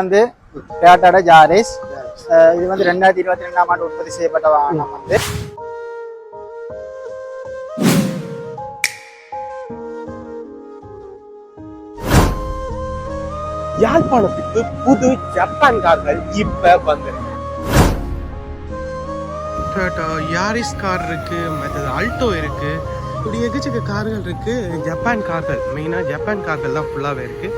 வந்து டொயோட்டாட ஜாரிஸ் இது வந்து ரெண்டாயிரத்தி இருபத்தி ரெண்டாம் ஆண்டு உற்பத்தி செய்யப்பட்ட வாகனம் வந்து. யாழ்ப்பாணத்துக்கு புது ஜப்பான் கார்கள் இப்ப வந்திருக்கு டொயோட்டா யாரிஸ் கார் இருக்கு மற்றது ஆல்டோ இருக்கு. இப்படி எக்கச்சக்க கார்கள் இருக்கு. ஜப்பான் கார்கள் மெயினாக ஜப்பான் கார்கள் தான் ஃபுல்லாகவே இருக்கு.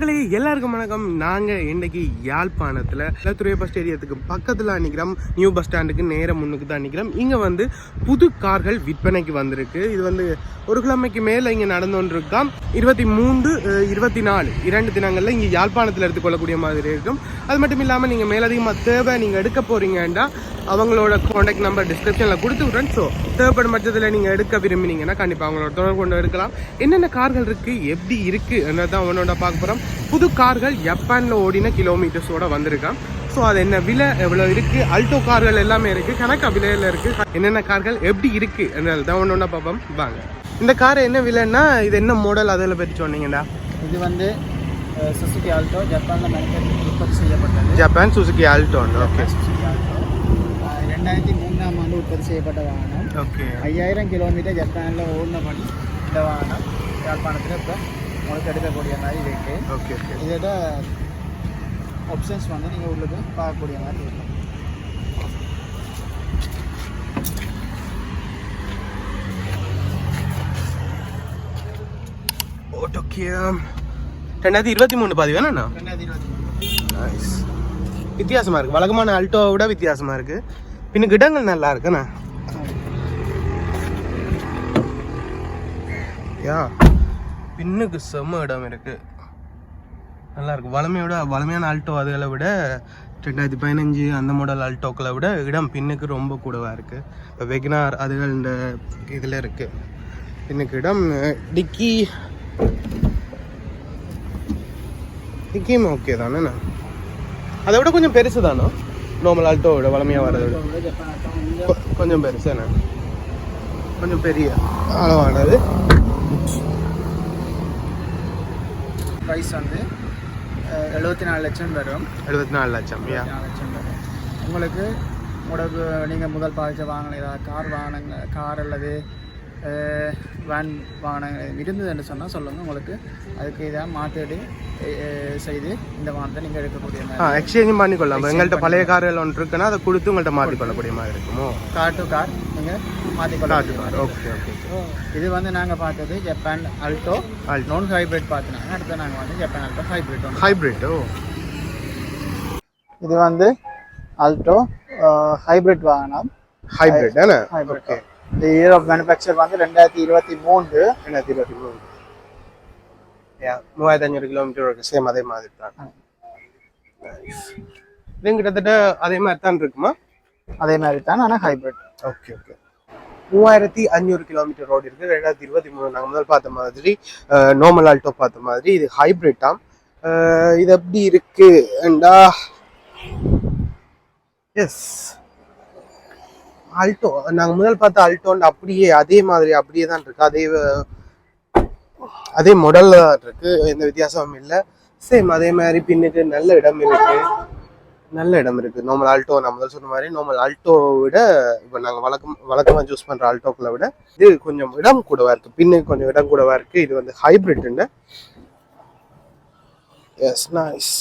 நண்பர்களே எல்லாருக்கும் வணக்கம். நாங்கள் இன்னைக்கு யாழ்ப்பாணத்தில் இலத்துறை பஸ் ஸ்டேடியத்துக்கு பக்கத்தில் நிற்கிறோம் நியூ பஸ் ஸ்டாண்டுக்கு நேரம் முன்னுக்கு தான் நிற்கிறோம் இங்கே வந்து புது கார்கள் விற்பனைக்கு வந்திருக்கு. இது வந்து ஒரு கிழமைக்கு மேலே இங்கே நடந்து இருபத்தி மூன்று இருபத்தி நாலு இரண்டு தினங்களில் இங்கே யாழ்ப்பாணத்தில் எடுத்துக்கொள்ளக்கூடிய மாதிரி இருக்கும். அது மட்டும் இல்லாமல் நீங்கள் மேலதிகமாக தேவை நீங்கள் எடுக்க போகிறீங்கன்னா அவங்களோட காண்டாக்ட் நம்பர் டிஸ்கிரிப்ஷனில் கொடுத்து விட்றேன். ஸோ தேவைப்படும் பட்சத்தில் நீங்கள் எடுக்க விரும்பினீங்கன்னா கண்டிப்பாக அவங்களோட தொடர்பு கொண்டு எடுக்கலாம். என்னென்ன கார்கள் இருக்குது எப்படி இருக்குது தான் ஒன்றோட பார்க்க போகிறோம் புது கார்கள் ஜப்பானில் ஓடின கிலோமீட்டர்ஸோட வந்திருக்கான். ஸோ அது என்ன விலை எவ்வளோ இருக்குது அல்டோ கார்கள் எல்லாமே இருக்குது கணக்கா விலையில் இருக்குது என்னென்ன கார்கள் எப்படி இருக்குது தான் ஒன்று ஒன்றா பார்ப்போம். வாங்க. இந்த கார் என்ன விலைன்னா இது என்ன மாடல் அதில் பற்றி சொன்னீங்கடா? இது வந்து சுசுகி ஆல்டோ ஜப்பானில் மேனுஃபேக்சர் உற்பத்தி செய்யப்பட்டது. ஜப்பான் சுசுகி ஆல்டோன்னு ஓகே சுசுகி ஆல்டோ ரெண்டாயிரத்தி மூணாம் ஆண்டு உற்பத்தி செய்யப்பட்ட வாகனம் ஓகே ஐயாயிரம் கிலோமீட்டர் ஜப்பானில் ஓடினபடி இந்த வாகனம் யாழ்ப்பாணத்தில் இப்போ உங்களுக்கு எடுக்கக்கூடிய மாதிரி இருக்கு ஓகே ஓகே இதோட ஆப்ஷன்ஸ் வந்து நீங்கள் உள்ளுக்கு பார்க்கக்கூடிய மாதிரி இருக்கும் ஓட்டோக்கியம் ரெண்டாயிரத்தி இருபத்தி மூணு பாதி வேணா ரெண்டாயிரத்தி இருபத்தி மூணு நைஸ் வித்தியாசமா இருக்கு வழக்கமான அல்டோவை விட வித்தியாசமா இருக்கு பின்னுக்கு இடங்கள் நல்லா இருக்குண்ணா. யா பின்னுக்கு செம்ம இடம் இருக்கு. நல்லா இருக்கு. வளமையோட வளமையான ஆல்டோ அதுகளை விட ரெண்டாயிரத்தி பதினஞ்சு அந்த மாடல் ஆல்டோக்களை விட இடம் பின்னுக்கு ரொம்ப கூடவா இருக்கு. இப்போ வெகினார் அதுகள் இந்த இதில் இருக்கு. பின்னுக்கு இடம் டிக்கி. டிக்கியும் ஓகே தானேண்ணா? அதை விட கொஞ்சம் பெருசு தானோ நார்மல் ஆல்டோ விட வளமையாக வர்றதை விட கொஞ்சம் கொ- கொஞ்சம் பெரிய அளவானது ப்ரைஸ் வந்து எழுபத்தி நாலு லட்சம் வரும் எழுபத்தி நாலு லட்சம் நாலு லட்சம் வரும் உங்களுக்கு உங்களுக்கு நீங்கள் முதல் பாதிச்ச வாகனம் ஏதாவது கார் வாகனங்க கார் அல்லது வேன் வாகனம் இருந்ததுன்னு சொன்னால் சொல்லுங்கள் உங்களுக்கு அதுக்கு இதாக மாற்றீடு செய்து இந்த வாகனத்தை நீங்கள் எடுக்கக்கூடிய ஆ மாதிரி எக்ஸ்சேஞ்சும் பண்ணிக்கொள்ளலாம் எங்கள்கிட்ட பழைய கார்கள் ஒன்று இருக்குன்னா அதை கொடுத்து உங்கள்கிட்ட மாற்றிக்கொள்ளக்கூடிய மாதிரி இருக்குமோ? கார் டு கார் நீங்கள் மாற்றிக்கொள்ளக்கூடிய மாதிரி ஓகே ஓகே இது வந்து நாங்கள் பார்த்தது ஜப்பான் அல்டோ. நான் ஹைப்ரிட் பார்த்துனாங்க அடுத்து நாங்கள் வந்து ஜப்பான் அல்டோ ஹைப்ரிட் ஹைப்ரிட் ஓ. இது வந்து அல்டோ ஹைப்ரிட் வாகனம். ஹைப்ரிட் ஹைப்ரிட் ஓகே இந்த இயர் ஆஃப் மேனுஃபேக்சர் வந்து ரெண்டாயிரத்தி இருபத்தி மூன்று. ரெண்டாயிரத்தி இருபத்தி மூணு மூவாயிரத்தி அஞ்சூறு கிலோமீட்டர் இருக்கு. சேம் அதே மாதிரி தான். Nice. இது கிட்டத்தட்ட அதே மாதிரி தான் இருக்குமா? அதே மாதிரி தான் ஆனால் ஹைப்ரிட் ஓகே ஓகே மூவாயிரத்தி அஞ்சூறு கிலோமீட்டர் ரோடு இருக்கு. ரெண்டாயிரத்தி இருபத்தி மூணு. நாங்கள் முதல் பார்த்த மாதிரி நார்மல் ஆல்டோ பார்த்த மாதிரி இது ஹைப்ரிட்டாம் இது எப்படி இருக்கு? அண்டா எஸ் ஆல்டோ நாங்கள் முதல் பார்த்த ஆல்டோன்னு அப்படியே அதே மாதிரி அப்படியே தான் இருக்கு. அதே அதே மாடல்ல தான் இருக்கு. எந்த வித்தியாசமும் இல்லை. சேம் அதே மாதிரி பின்னுக்கு நல்ல இடம் இருக்கு. நல்ல இடம் இருக்கு. நார்மல் ஆல்டோ நான் முதல் சொன்ன மாதிரி நார்மல் ஆல்டோ விட இப்போ நாங்கள் வழக்கம் வழக்கமாக சூஸ் பண்ணுற ஆல்டோக்களை விட இது கொஞ்சம் இடம் கூடவா இருக்கு. பின்னுக்கு கொஞ்சம் இடம் கூடவா இருக்கு. இது வந்து ஹைபிரிட் எஸ் நைஸ்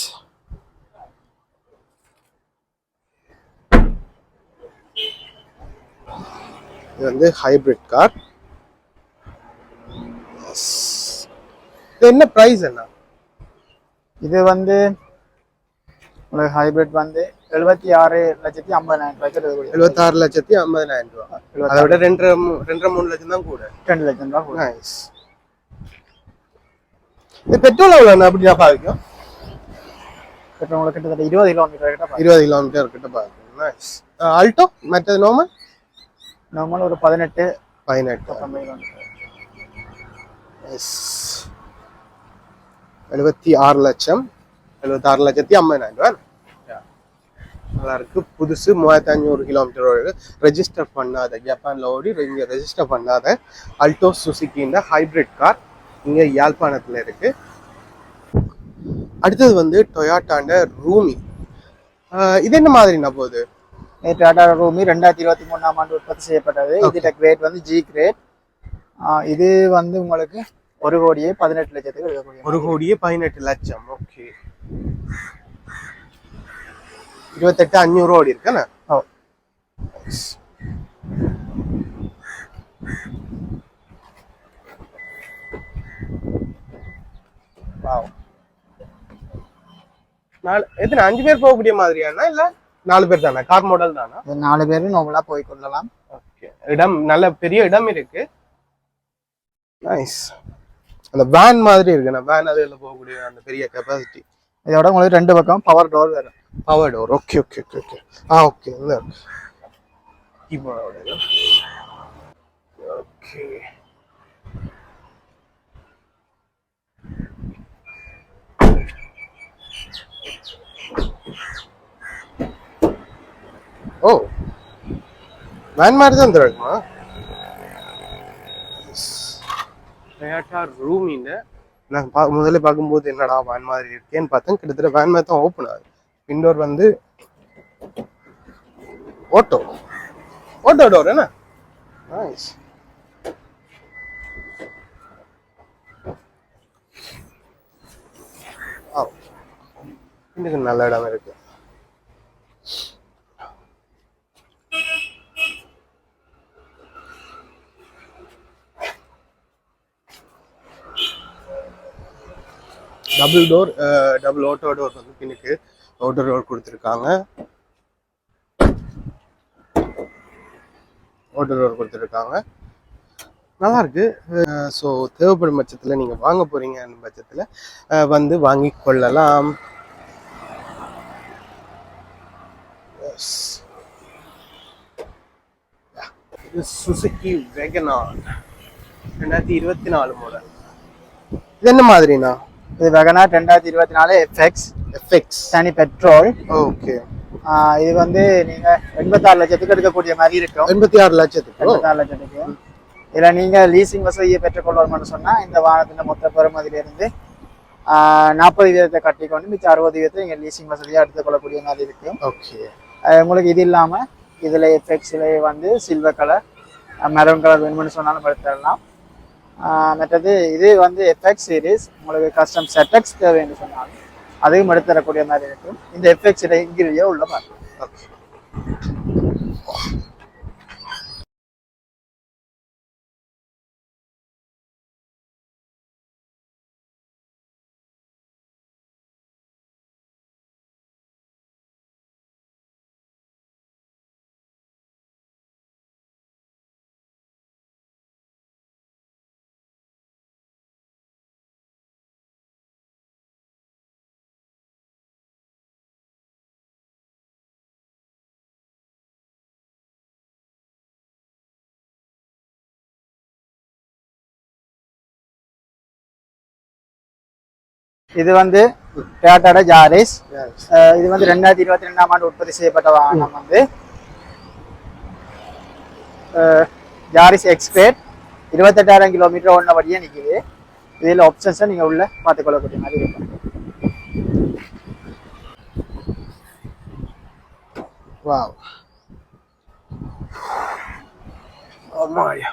இது வந்து ஹைபிரிட் கார் என்ன ப்ரைஸ் என்ன இது வந்து உங்களுக்கு ஹைப்ரிட் வந்து எழுபத்தி ஆறு லட்சத்தி ஐம்பதாயிரம் ரூபாய்க்கு இருக்கக்கூடிய எழுபத்தாறு லட்சத்தி ஐம்பதாயிரம் ரூபா. அதை விட ரெண்டரை மூ- ரெண்டரை மூணு லட்சம் தான் கூட. ரெண்டு லட்சம் ரூபா. நைஸ் இது பெட்ரோல் எவ்வளோ அப்படி நான் பாதிக்கும். உங்களுக்கு கிட்டத்தட்ட இருபது கிலோமீட்டர் கிட்ட. இருபது கிலோமீட்டர் கிட்ட பாதிக்கும். நைஸ் ஆல்டோ மற்றது நார்மல் நார்மல் ஒரு பதினெட்டு பதினெட்டு. எஸ் எழுபத்தி ஆறு லட்சம். எழுபத்தாறு லட்சத்தி ஐம்பதாயிரம் ரூபா நல்லா இருக்கு புதுசு மூவாயிரத்தி அஞ்சூறு கிலோமீட்டர் ரெஜிஸ்டர் பண்ணாத. ஜப்பான்ல ஓடி இங்க ரெஜிஸ்டர் பண்ணாத. அல்டோ சுசுக்கின்ற ஹைபிரிட் கார் இங்க யாழ்ப்பாணத்துல இருக்கு. அடுத்தது வந்து டொயாட்டாண்ட ரூமி இது என்ன மாதிரினா போகுது? டாடா ரூமி ரெண்டாயிரத்தி இருபத்தி மூணாம் ஆண்டு உற்பத்தி செய்யப்பட்டது. இதோட கிரேட் வந்து ஜி கிரேட் இது வந்து உங்களுக்கு ஒரு கோடியே பதினெட்டு லட்சத்துக்கு இருக்கக்கூடிய ஒரு கோடியே பதினெட்டு லட்சம். ஓகே இருபத்தெட்டு அஞ்சூறு ஓடி இருக்கேண்ணா ஓ. நாலு எத்தனை அஞ்சு பேர் போகக்கூடிய மாதிரியானா இல்ல? நாலு பேர் தானா? கார் மாடல் தானா? நாலு பேரும் நார்மலா போய் கொள்ளலாம். ஓகே இடம் நல்ல பெரிய இடம் இருக்கு. நைஸ் அந்த வேன் மாதிரி இருக்குண்ணா வேன் அதில் போகக்கூடிய அந்த பெரிய கெப்பாசிட்டி இதோட உங்களுக்கு ரெண்டு பக்கம் பவர் டோர் வரும். Power door okay okay okay okay ஆ ஓகே இந்த கீபோர்டோட ஓகே ஓ. வேன் மாதிரி தான் தருமா டொயாட்டா ரூமின்னு நான் பா முதல்ல பார்க்கும்போது என்னடா வேன் மாதிரி இருக்கேன்னு பார்த்தேன். கிட்டத்தட்ட வேன் மாதிரி தான் ஓப்பன் ஆகுது. இன்டோர் வந்து ஓட்டோ ஓட்டோ டோர் என்ன? நைஸ் இதுக்கு நல்ல இடம் இருக்கு. Double door double auto door வந்து பின்னுக்கு ஓட்டோ டோர் கொடுத்துருக்காங்க. ஓட்டோ டோர் கொடுத்துருக்காங்க. நல்லாயிருக்கு ஸோ தேவைப்படும் பட்சத்தில் நீங்கள் வாங்க போகிறீங்க பட்சத்தில் வந்து வாங்கி கொள்ளலாம். சுசுக்கி வெகனான் சுசுகி ரெண்டாயிரத்தி இருபத்தி நாலு மாடல் இது என்ன மாதிரிண்ணா? இது வெகனார் ரெண்டாயிரத்தி இருபத்தி நாலு எஃப்எக்ஸ் எஃபெக்ட்ஸ் தனி பெட்ரோல் ஓகே இது வந்து நீங்க எண்பத்தாறு லட்சத்துக்கு எடுக்கக்கூடிய மாதிரி இருக்கும். எண்பத்தி ஆறு லட்சத்துக்கு? எண்பத்தாறு லட்சத்துக்கு. இதுல நீங்க லீசிங் வசதியை பெற்றுக்கொள்ளணும்னு சொன்னா இந்த வாகனத்தின் மொத்த பெறுமதியில இருந்து நாற்பது வீதத்தை கட்டிக்கொண்டு மிச்சம் அறுபது வீதத்தை நீங்க லீசிங் வசதியா எடுத்துக்கொள்ளக்கூடிய மாதிரி இருக்கும். ஓகே உங்களுக்கு இது இல்லாம இதுல எஃபெக்ட்ஸ்ல வந்து சில்வர் கலர் மெரூன் கலர் வேணும்னு சொன்னாலும் எடுத்துடலாம். மற்றது இது வந்து எஃப்எக்ஸ் சீரிஸ் உங்களுக்கு கஸ்டம் செட்டக்ஸ் தேவைன்னு சொன்னாலும் அதையும் எடுத்துடக்கூடிய மாதிரி இருக்கும். இந்த எஃப்எக்ஸ் இங்கிரியே உள்ள பாருங்க. இது வந்து டேட்டாட ஜாரிஸ் இது வந்து ரெண்டாயிரத்தி இருபத்தி ரெண்டாம் ஆண்டு உற்பத்தி செய்யப்பட்ட வாகனம் வந்து. ஜாரிஸ் எக்ஸ்பேட் இருபத்தெட்டாயிரம் கிலோமீட்டர் ஒன்ன வழியாக நிற்கிது இதில் ஆப்ஷன்ஸை நீங்கள் உள்ள பார்த்துக்கொள்ளக்கூடிய மாதிரி இருக்கும். வாவ் ஆமாயா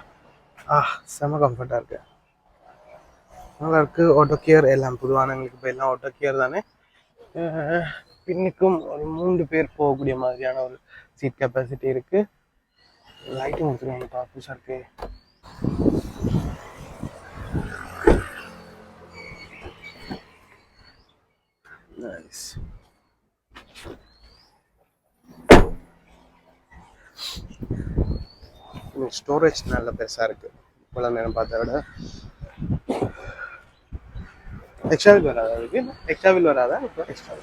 ஆ செம கம்ஃபர்ட்டாக இருக்கு. நல்லா இருக்கு ஆட்டோ கியர் எல்லாம் புதுவானவங்களுக்கு இப்போ எல்லாம் ஆட்டோ கியர் தானே பின்னுக்கும் ஒரு மூன்று பேர் போகக்கூடிய மாதிரியான ஒரு சீட் கெப்பாசிட்டி இருக்கு லைட்டிங் கொடுத்துருவாங்க புதுசாக இருக்கு நைஸ் ஸ்டோரேஜ் நல்ல பெருசாக இருக்கு இவ்வளோ நேரம் பார்த்த விட எக்ஸ்ட்ரா வில் வராதா அதுக்கு எக்ஸ்ட்ரா வில் வராதா எக்ஸ்ட்ரா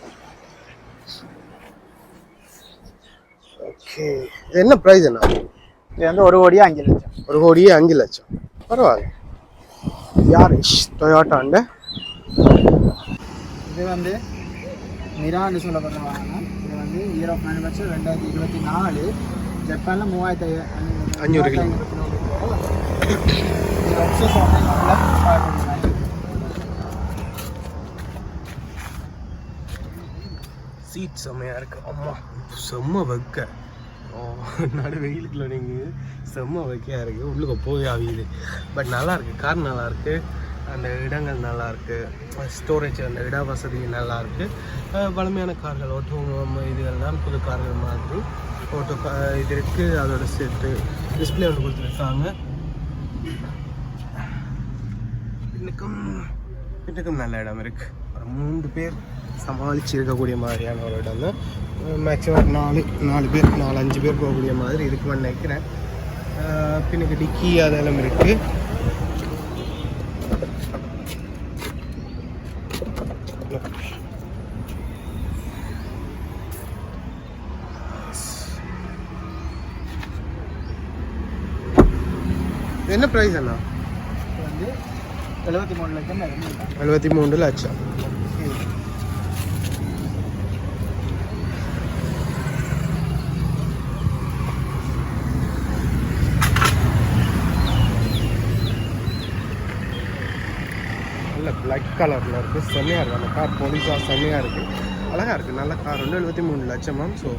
ஓகே இது என்ன ப்ரைஸ் என்ன இது வந்து ஒரு கோடியே அஞ்சு லட்சம் ஒரு கோடியே அஞ்சு லட்சம் பரவாயில்ல யாரிஷ் டொயோட்டாண்ட இது வந்து மிரான்னு சொல்லப்படுற வாகனம் இது வந்து ஆஃப் மேனுஃபேக்சர் ரெண்டாயிரத்தி இருபத்தி நாலு ஜப்பானில் மூவாயிரத்தி ஐநூறு கிலோமீட்டர் இது சீட் செம்மையாக இருக்குது அம்மா செம்ம வைக்க. ஓ நடு வெயிலுக்குள்ள நீங்கள் செம்ம வைக்கையாக இருக்குது உள்ளுக்கு போய் ஆவியுது பட் நல்லாயிருக்கு கார் நல்லாயிருக்கு அந்த இடங்கள் நல்லாயிருக்கு ஸ்டோரேஜ் அந்த இட வசதி நல்லாயிருக்கு பழமையான கார்கள் ஓட்டோ இதுகள்லாம் புது கார்கள் மாதிரி. ஓட்டோ கா- இது இருக்குது அதோட செட்டு டிஸ்பிளே ஒன்று கொடுத்துருக்காங்க. இன்னைக்கும் இன்னுக்கும் நல்ல இடம் இருக்குது மூன்று பேர் சமாளிச்சு இருக்கக்கூடிய மாதிரியான ஒரு இடம் தான். மேக்ஸிமம் நாலு நாலு பேர் நாலு அஞ்சு பேர் போகக்கூடிய மாதிரி இருக்குன்னு நினைக்கிறேன். பின்னுக்கு டிக்கி அதெல்லாம் இருக்கு. என்ன ப்ரைஸ் அண்ணா? வந்து எழுபத்தி மூணு லட்சம் எழுபத்தி மூணு லட்சம் நல்ல பிளாக் கலரில் இருக்குது செம்மையாக இருக்குது அந்த கார் போலீஸாக செம்மையாக இருக்குது அழகாக இருக்குது நல்ல கார் வந்து எழுபத்தி மூணு லட்சமாம் ஸோ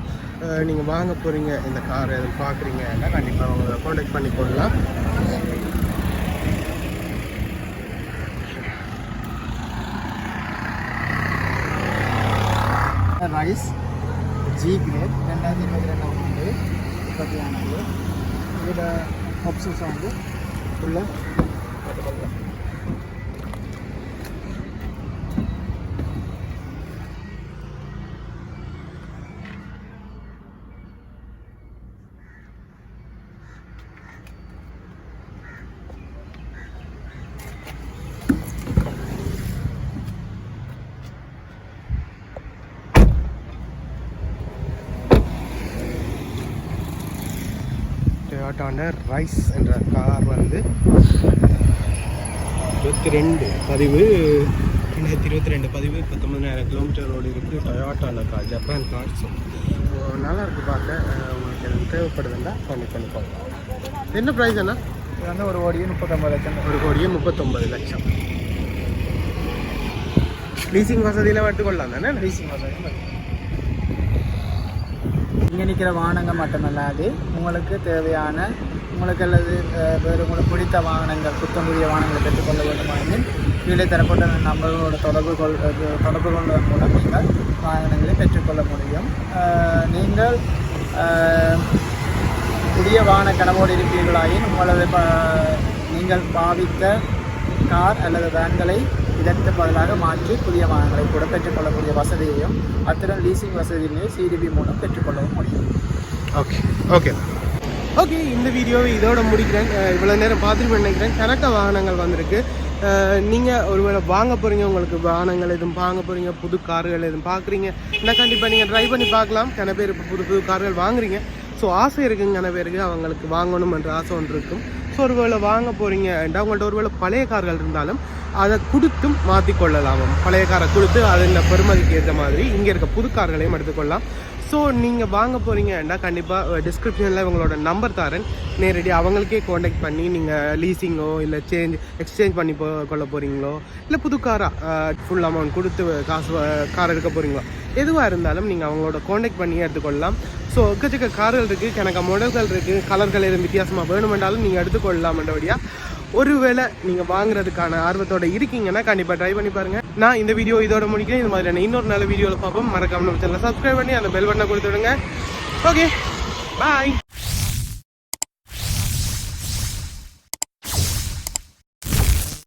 நீங்கள் வாங்க போகிறீங்க இந்த கார் எதுவும் பார்க்குறீங்கன்னா கண்டிப்பாக அவங்க காண்டாக்ட் பண்ணி கொள்ளலாம். ரைஸ் ஜி கிரேட் ரெண்டாயிரத்தி இருபத்தி ரெண்டாம் ஆண்டு உற்பத்தியானது இதோட ஆப்ஷன்ஸ் வந்து உள்ள டொயோட்டாண்ட ரைஸ் என்ற கார் வந்து இருபத்தி ரெண்டு பதிவு ரெண்டாயிரத்தி இருபத்தி ரெண்டு பதிவு பத்தொம்பதாயிரம் கிலோமீட்டர் ரோடு இருக்குது டொயோட்டான கார் ஜப்பான் கார் நல்லா இருக்குது பார்க்க. உங்களுக்கு எதுவும் தேவைப்படுதுன்னா பண்ணி பண்ணி பார்க்கலாம். என்ன ப்ரைஸ் அண்ணா? இது வந்து ஒரு கோடியே முப்பத்தொம்பது லட்சம். ஒரு கோடியே முப்பத்தொம்பது லட்சம். லீசிங் வசதியெல்லாம் எடுத்துக்கொள்ளலாம் தானே லீசிங் வசதி இங்கே நிற்கிற வாகனங்கள் மட்டுமல்லாது உங்களுக்கு தேவையான உங்களுக்கு அல்லது வேறு உங்களுக்கு பிடித்த வாகனங்கள் புத்தமுடைய வாகனங்களை பெற்றுக்கொள்ள வேண்டுமானது கீழே தரப்பட்ட நம்பர்களோட தொடர்பு கொள் தொடர்பு கொள்வதன் மூலம் நீங்கள் வாகனங்களை பெற்றுக்கொள்ள முடியும். நீங்கள் புதிய வாகன கனவோடு இருப்பீர்களாயின் உங்களது நீங்கள் பாவித்த கார் அல்லது வேன்களை இதற்கு பதிலாக மாற்றி புதிய வாகனங்களை கூட பெற்றுக்கொள்ளக்கூடிய வசதியையும் அத்துடன் லீசிங் வசதியினையும் சிடிபி மூலம் பெற்றுக்கொள்ளவும் முடியும். ஓகே ஓகே ஓகே இந்த வீடியோவை இதோட முடிக்கிறேன். இவ்வளோ நேரம் பார்த்துட்டு நினைக்கிறேன். கரெக்டாக வாகனங்கள் வந்திருக்கு. நீங்கள் ஒருவேளை வாங்க போகிறீங்க உங்களுக்கு வாகனங்கள் எதுவும் வாங்க போகிறீங்க புது கார்கள் எதுவும் பார்க்குறீங்க என்ன கண்டிப்பாக நீங்கள் ட்ரை பண்ணி பார்க்கலாம். கன பேர் இப்போ புது புது கார்கள் வாங்குறீங்க. ஸோ ஆசை இருக்குங்க கன பேருக்கு அவங்களுக்கு வாங்கணும் என்ற ஆசை ஒன்று இருக்கும். ஸோ ஒருவேளை வாங்க உங்கள்கிட்ட ஒரு ஒருவேளை பழைய கார்கள் இருந்தாலும் அதை கொடுத்தும் மாற்றிக்கொள்ளலாம் பழைய காரை கொடுத்து அதில் பெருமதிக்கு ஏற்ற மாதிரி இங்கே இருக்க புது கார்களையும் எடுத்துக்கொள்ளலாம். ஸோ நீங்கள் வாங்க போகிறீங்கன்னா கண்டிப்பாக டிஸ்கிரிப்ஷனில் உங்களோட நம்பர் தரேன். நேரடியாக அவங்களுக்கே காண்டாக்ட் பண்ணி நீங்கள் லீசிங்கோ இல்லை சேஞ்ச் எக்ஸ்சேஞ்ச் பண்ணி போ கொள்ள போகிறீங்களோ இல்லை புது காராக ஃபுல் அமௌண்ட் கொடுத்து காசு கார் எடுக்க போகிறீங்களோ எதுவாக இருந்தாலும் நீங்கள் அவங்களோட காண்டாக்ட் பண்ணி எடுத்துக்கொள்ளலாம். ஸோ எக்கச்சக்க கார்கள் இருக்குது கணக்க மாடல்கள் இருக்குது கலர்கள் எதுவும் வித்தியாசமாக வேணுமென்றாலும் நீங்கள் எடுத்துக்கொள்ளலாம்ன்றபடியாக ஒருவேளை நீங்கள் வாங்குறதுக்கான ஆர்வத்தோட இருக்கீங்கன்னா கண்டிப்பாக ட்ரை பண்ணி பாருங்கள் நான் இந்த வீடியோ இதோட முடிக்கிறேன். இந்த மாதிரியான இன்னொரு நல்ல வீடியோவில் பார்ப்போம். மறக்காமல் நம்ம சேனலை சப்ஸ்கிரைப் பண்ணி அந்த பெல் பட்டனை கொடுத்துடுங்க ஓகே பாய்